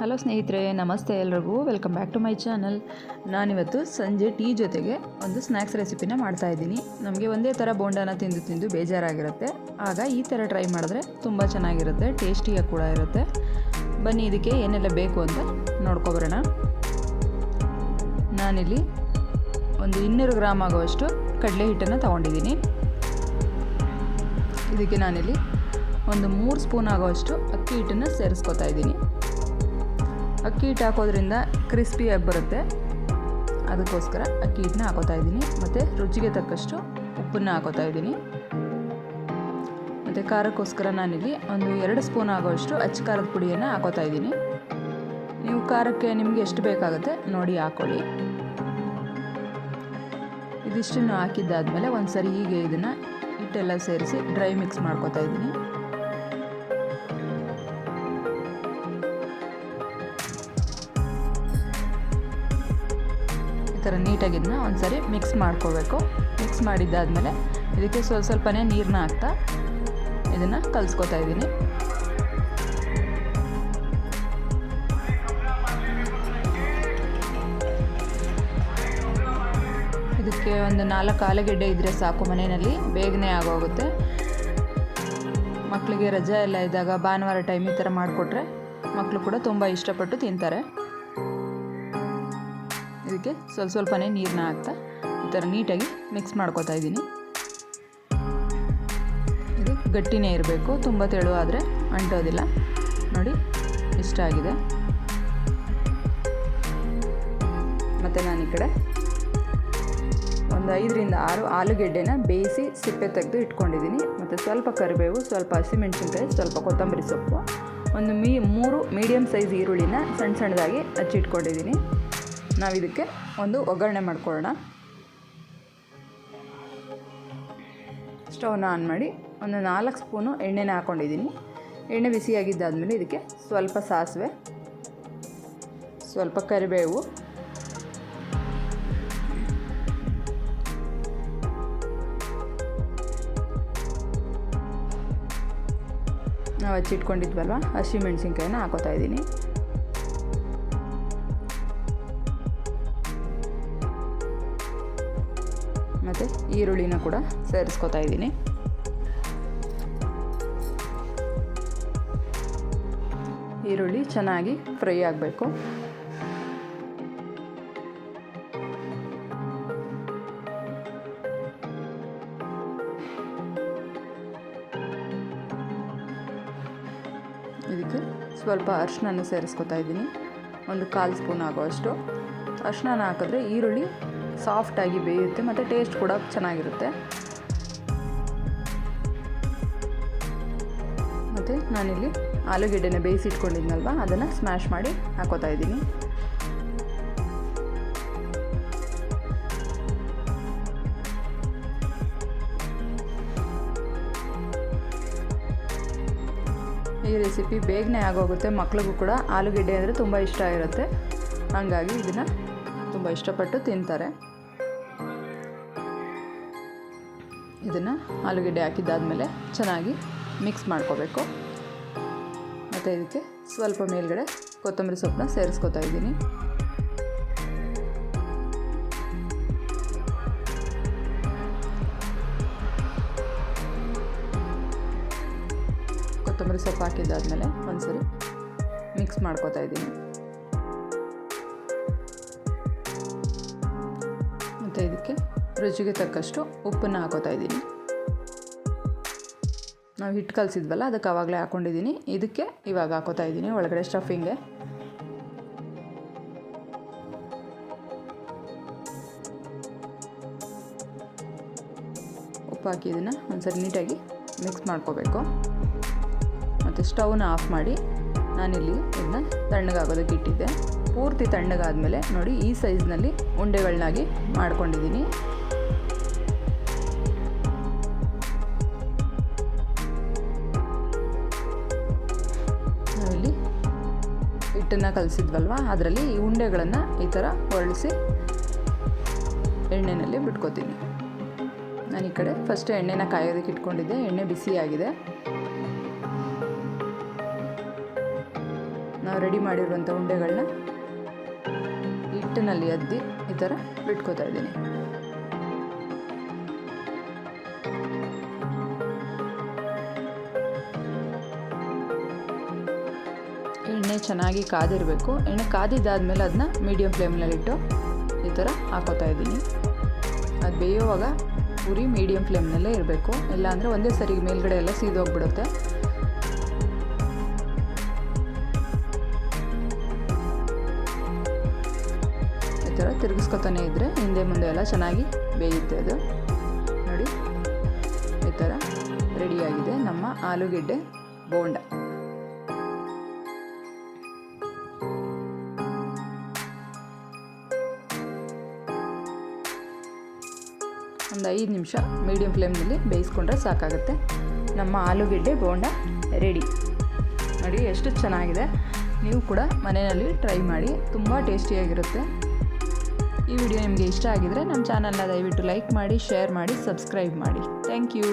Hello ಸ್ನೇಹಿತರೆ, ನಮಸ್ತೆ ಎಲ್ರಿಗೂ. Welcome back to my channel ನಾನಿವತ್ತು ಸಂಜೆ ಟೀ ಜೊತೆಗೆ ಒಂದು ಸ್ನ್ಯಾಕ್ಸ್ ರೆಸಿಪಿನ ಮಾಡ್ತಾ ಇದ್ದೀನಿ. ನಮಗೆ ಒಂದೇ ಥರ ಬೋಂಡಾನ ತಿಂದು ತಿಂದು ಬೇಜಾರಾಗಿರುತ್ತೆ. ಆಗ ಈ ಥರ ಟ್ರೈ ಮಾಡಿದ್ರೆ ತುಂಬ ಚೆನ್ನಾಗಿರುತ್ತೆ ಟೇಸ್ಟಿಯಾಗಿ ಕೂಡ ಇರುತ್ತೆ. ಬನ್ನಿ, ಇದಕ್ಕೆ ಏನೆಲ್ಲ ಬೇಕು ಅಂತ ನೋಡ್ಕೊಬರೋಣ. ನಾನಿಲ್ಲಿ ಒಂದು ಇನ್ನೂರು ಗ್ರಾಮ್ ಆಗುವಷ್ಟು ಕಡಲೆ ಹಿಟ್ಟನ್ನು ತೊಗೊಂಡಿದ್ದೀನಿ. ಇದಕ್ಕೆ ನಾನಿಲ್ಲಿ ಒಂದು ಮೂರು ಸ್ಪೂನ್ ಆಗುವಷ್ಟು ಅಕ್ಕಿ ಹಿಟ್ಟನ್ನು ಸೇರಿಸ್ಕೊತಾ ಇದ್ದೀನಿ. ಅಕ್ಕಿ ಹಿಟ್ಟು ಹಾಕೋದ್ರಿಂದ ಕ್ರಿಸ್ಪಿಯಾಗಿ ಬರುತ್ತೆ. ಅದಕ್ಕೋಸ್ಕರ ಅಕ್ಕಿ ಹಿಟ್ಟನ್ನ ಹಾಕೋತಾ ಇದ್ದೀನಿ. ಮತ್ತು ರುಚಿಗೆ ತಕ್ಕಷ್ಟು ಉಪ್ಪನ್ನು ಹಾಕೋತಾ ಇದ್ದೀನಿ. ಮತ್ತು ಖಾರಕ್ಕೋಸ್ಕರ ನಾನಿಲ್ಲಿ ಒಂದು ಎರಡು ಸ್ಪೂನ್ ಆಗೋಷ್ಟು ಅಚ್ಚ ಖಾರದ ಪುಡಿಯನ್ನು ಹಾಕೋತಾ ಇದ್ದೀನಿ. ನೀವು ಖಾರಕ್ಕೆ ನಿಮಗೆ ಎಷ್ಟು ಬೇಕಾಗುತ್ತೆ ನೋಡಿ ಹಾಕೊಳ್ಳಿ. ಇದಿಷ್ಟನ್ನು ಹಾಕಿದ್ದಾದಮೇಲೆ ಒಂದು ಸರಿ ಹೀಗೆ ಇದನ್ನು ಹಿಟ್ಟೆಲ್ಲ ಸೇರಿಸಿ ಡ್ರೈ ಮಿಕ್ಸ್ ಮಾಡ್ಕೋತಾ ಇದ್ದೀನಿ. ಥರ ನೀಟಾಗಿ ಇದನ್ನ ಒಂದ್ಸರಿ ಮಿಕ್ಸ್ ಮಾಡ್ಕೋಬೇಕು. ಮಿಕ್ಸ್ ಮಾಡಿದ್ದಾದಮೇಲೆ ಇದಕ್ಕೆ ಸ್ವಲ್ಪ ಸ್ವಲ್ಪನೇ ನೀರನ್ನ ಹಾಕ್ತಾ ಇದನ್ನು ಕಲಿಸ್ಕೊತಾ ಇದ್ದೀನಿ. ಇದಕ್ಕೆ ಒಂದು ನಾಲ್ಕು ಆಲೂಗೆಡ್ಡೆ ಇದ್ದರೆ ಸಾಕು ಮನೆಯಲ್ಲಿ, ಬೇಗನೆ ಆಗೋಗುತ್ತೆ. ಮಕ್ಕಳಿಗೆ ರಜೆ ಎಲ್ಲ ಇದ್ದಾಗ ಭಾನುವಾರ ಟೈಮ್ ಈ ಥರ ಮಾಡಿಕೊಟ್ರೆ ಮಕ್ಕಳು ಕೂಡ ತುಂಬ ಇಷ್ಟಪಟ್ಟು ತಿಂತಾರೆ. ಇದಕ್ಕೆ ಸ್ವಲ್ಪ ಸ್ವಲ್ಪನೇ ನೀರನ್ನ ಹಾಕ್ತಾ ಈ ಥರ ನೀಟಾಗಿ ಮಿಕ್ಸ್ ಮಾಡ್ಕೊತಾ ಇದ್ದೀನಿ. ಇದು ಗಟ್ಟಿನೇ ಇರಬೇಕು, ತುಂಬ ತೆಳು ಆದರೆ ಅಂಟೋದಿಲ್ಲ. ನೋಡಿ, ಇಷ್ಟ ಆಗಿದೆ. ಮತ್ತು ನಾನು ಈ ಕಡೆ ಒಂದು ಐದರಿಂದ ಆರು ಆಲೂಗೆಡ್ಡೆನ ಬೇಯಿಸಿ ಸಿಪ್ಪೆ ತೆಗೆದು ಇಟ್ಕೊಂಡಿದ್ದೀನಿ. ಮತ್ತು ಸ್ವಲ್ಪ ಕರಿಬೇವು, ಸ್ವಲ್ಪ ಹಸಿಮೆಣಸಿನ್ಕಾಯಿ, ಸ್ವಲ್ಪ ಕೊತ್ತಂಬರಿ ಸೊಪ್ಪು, ಒಂದು ಮೀ ಮೂರು ಮೀಡಿಯಮ್ ಸೈಜ್ ಈರುಳ್ಳಿನ ಸಣ್ಣ ಸಣ್ಣದಾಗಿ ಹಚ್ಚಿಟ್ಕೊಂಡಿದ್ದೀನಿ ನಾವು ಇದಕ್ಕೆ ಒಂದು ಒಗ್ಗರಣೆ ಮಾಡ್ಕೊಳ್ಳೋಣ. ಸ್ಟವ್ನ ಆನ್ ಮಾಡಿ ಒಂದು ನಾಲ್ಕು ಸ್ಪೂನು ಎಣ್ಣೆನ ಹಾಕ್ಕೊಂಡಿದ್ದೀನಿ ಎಣ್ಣೆ ಬಿಸಿಯಾಗಿದ್ದಾದಮೇಲೆ ಇದಕ್ಕೆ ಸ್ವಲ್ಪ ಸಾಸಿವೆ, ಸ್ವಲ್ಪ ಕರಿಬೇವು, ನಾವು ಹಚ್ಚಿಟ್ಕೊಂಡಿದ್ವಲ್ವ ಹಸಿ ಮೆಣಸಿನ್ಕಾಯಿನ ಹಾಕೋತಾ ಇದ್ದೀನಿ. ಮತ್ತು ಈರುಳ್ಳಿನ ಕೂಡ ಸೇರಿಸ್ಕೊತಾ ಇದ್ದೀನಿ. ಈರುಳ್ಳಿ ಚೆನ್ನಾಗಿ ಫ್ರೈ ಆಗಬೇಕು. ಇದಕ್ಕೆ ಸ್ವಲ್ಪ ಅರಿಶಿನ ಸೇರಿಸ್ಕೊತಾ ಇದ್ದೀನಿ. ಒಂದು ಕಾಲು ಸ್ಪೂನ್ ಆಗೋಷ್ಟು ಅರಿಶಿನ ಹಾಕಿದ್ರೆ ಈರುಳ್ಳಿ ಸಾಫ್ಟಾಗಿ ಬೇಯುತ್ತೆ ಮತ್ತು ಟೇಸ್ಟ್ ಕೂಡ ಚೆನ್ನಾಗಿರುತ್ತೆ. ಮತ್ತು ನಾನಿಲ್ಲಿ ಆಲೂಗೆಡ್ಡೆನ ಬೇಯಿಸಿಟ್ಕೊಂಡಿದ್ನಲ್ವ? ಅದನ್ನು ಸ್ಮ್ಯಾಶ್ ಮಾಡಿ ಹಾಕೋತಾ ಇದ್ದೀನಿ. ಈ ರೆಸಿಪಿ ಬೇಗನೆ ಆಗೋಗುತ್ತೆ. ಮಕ್ಳಿಗೂ ಕೂಡ ಆಲೂಗೆಡ್ಡೆ ಅಂದರೆ ತುಂಬ ಇಷ್ಟ ಇರುತ್ತೆ. ಹಾಗಾಗಿ ಇದನ್ನು ತುಂಬ ಇಷ್ಟಪಟ್ಟು ತಿಂತಾರೆ. ಇದನ್ನು ಆಲೂಗೆಡ್ಡೆ ಹಾಕಿದ್ದಾದಮೇಲೆ ಚೆನ್ನಾಗಿ ಮಿಕ್ಸ್ ಮಾಡ್ಕೋಬೇಕು. ಮತ್ತು ಇದಕ್ಕೆ ಸ್ವಲ್ಪ ಮೇಲ್ಗಡೆ ಕೊತ್ತಂಬರಿ ಸೊಪ್ಪನ್ನ ಸೇರಿಸ್ಕೊತಾ ಇದ್ದೀನಿ. ಕೊತ್ತಂಬರಿ ಸೊಪ್ಪು ಹಾಕಿದ್ದಾದಮೇಲೆ ಒಂದ್ಸರಿ ಮಿಕ್ಸ್ ಮಾಡ್ಕೋತಾ ಇದ್ದೀನಿ. ಮತ್ತು ಇದಕ್ಕೆ ರುಚಿಗೆ ತಕ್ಕಷ್ಟು ಉಪ್ಪನ್ನು ಹಾಕೋತಾ ಇದ್ದೀನಿ. ನಾವು ಹಿಟ್ಟು ಕಲಿಸಿದ್ವಲ್ಲ, ಅದಕ್ಕೆ ಆವಾಗಲೇ ಹಾಕ್ಕೊಂಡಿದ್ದೀನಿ ಇದಕ್ಕೆ ಇವಾಗ ಹಾಕೋತಾ ಇದ್ದೀನಿ ಒಳಗಡೆ ಸ್ಟಫಿಂಗೆ ಉಪ್ಪು ಹಾಕಿ ಇದನ್ನು ಒಂದ್ಸರಿ ನೀಟಾಗಿ ಮಿಕ್ಸ್ ಮಾಡ್ಕೋಬೇಕು. ಮತ್ತು ಸ್ಟವ್ನ ಆಫ್ ಮಾಡಿ ನಾನಿಲ್ಲಿ ಇದನ್ನ ತಣ್ಣಗಾಗೋದಕ್ಕೆ ಇಟ್ಟಿದ್ದೆ. ಪೂರ್ತಿ ತಣ್ಣಗಾದಮೇಲೆ ನೋಡಿ ಈ ಸೈಜ್ನಲ್ಲಿ ಉಂಡೆಗಳನ್ನಾಗಿ ಮಾಡ್ಕೊಂಡಿದ್ದೀನಿ ಹಿಟ್ಟನ್ನು ಕಲಿಸಿದ್ವಲ್ವ? ಅದರಲ್ಲಿ ಈ ಉಂಡೆಗಳನ್ನು ಈ ಥರ ಹೊರಳಿಸಿ ಎಣ್ಣೆಯಲ್ಲಿ ಬಿಟ್ಕೋತೀನಿ. ನಾನು ಈ ಕಡೆ ಫಸ್ಟ್ ಎಣ್ಣೆನ ಕಾಯೋದಕ್ಕೆ ಇಟ್ಕೊಂಡಿದ್ದೆ. ಎಣ್ಣೆ ಬಿಸಿಯಾಗಿದೆ ನಾವು ರೆಡಿ ಮಾಡಿರುವಂಥ ಉಂಡೆಗಳನ್ನ ಹಿಟ್ಟಿನಲ್ಲಿ ಅದ್ದಿ ಈ ಥರ ಬಿಟ್ಕೋತಾ ಇದ್ದೀನಿ. ಎಣ್ಣೆ ಚೆನ್ನಾಗಿ ಕಾದಿರಬೇಕು. ಎಣ್ಣೆ ಕಾದಿದ್ದಾದಮೇಲೆ ಅದನ್ನ ಮೀಡಿಯಮ್ ಫ್ಲೇಮ್ನಲ್ಲಿಟ್ಟು ಈ ಥರ ಹಾಕೋತಾ ಇದ್ದೀನಿ. ಅದು ಬೇಯುವಾಗ ಉರಿ ಮೀಡಿಯಮ್ ಫ್ಲೇಮ್ನಲ್ಲೇ ಇರಬೇಕು. ಇಲ್ಲಾಂದರೆ ಒಂದೇ ಸರಿ ಮೇಲ್ಗಡೆ ಎಲ್ಲ ಸೀದೋಗ್ಬಿಡುತ್ತೆ. ಈ ಥರ ತಿರುಗಿಸ್ಕೊತಾನೆ ಇದ್ದರೆ ಹಿಂದೆ ಮುಂದೆ ಎಲ್ಲ ಚೆನ್ನಾಗಿ ಬೇಯುತ್ತೆ ಅದು. ನೋಡಿ, ಈ ಥರ ರೆಡಿಯಾಗಿದೆ ನಮ್ಮ ಆಲೂಗೆಡ್ಡೆ ಬೋಂಡ. ಒಂದು ಐದು ನಿಮಿಷ ಮೀಡಿಯಮ್ ಫ್ಲೇಮ್ನಲ್ಲಿ ಬೇಯಿಸ್ಕೊಂಡ್ರೆ ಸಾಕಾಗುತ್ತೆ. ನಮ್ಮ ಆಲೂಗೆಡ್ಡೆ ಬೋಂಡ ರೆಡಿ ನೋಡಿ ಎಷ್ಟು ಚೆನ್ನಾಗಿದೆ. ನೀವು ಕೂಡ ಮನೆಯಲ್ಲಿ ಟ್ರೈ ಮಾಡಿ, ತುಂಬ ಟೇಸ್ಟಿಯಾಗಿರುತ್ತೆ ಈ ವಿಡಿಯೋ ನಿಮಗೆ ಇಷ್ಟ ಆಗಿದರೆ ನಮ್ಮ ಚಾನಲ್ನ ದಯವಿಟ್ಟು ಲೈಕ್ ಮಾಡಿ ಶೇರ್ ಮಾಡಿ ಸಬ್ಸ್ಕ್ರೈಬ್ ಮಾಡಿ. Thank you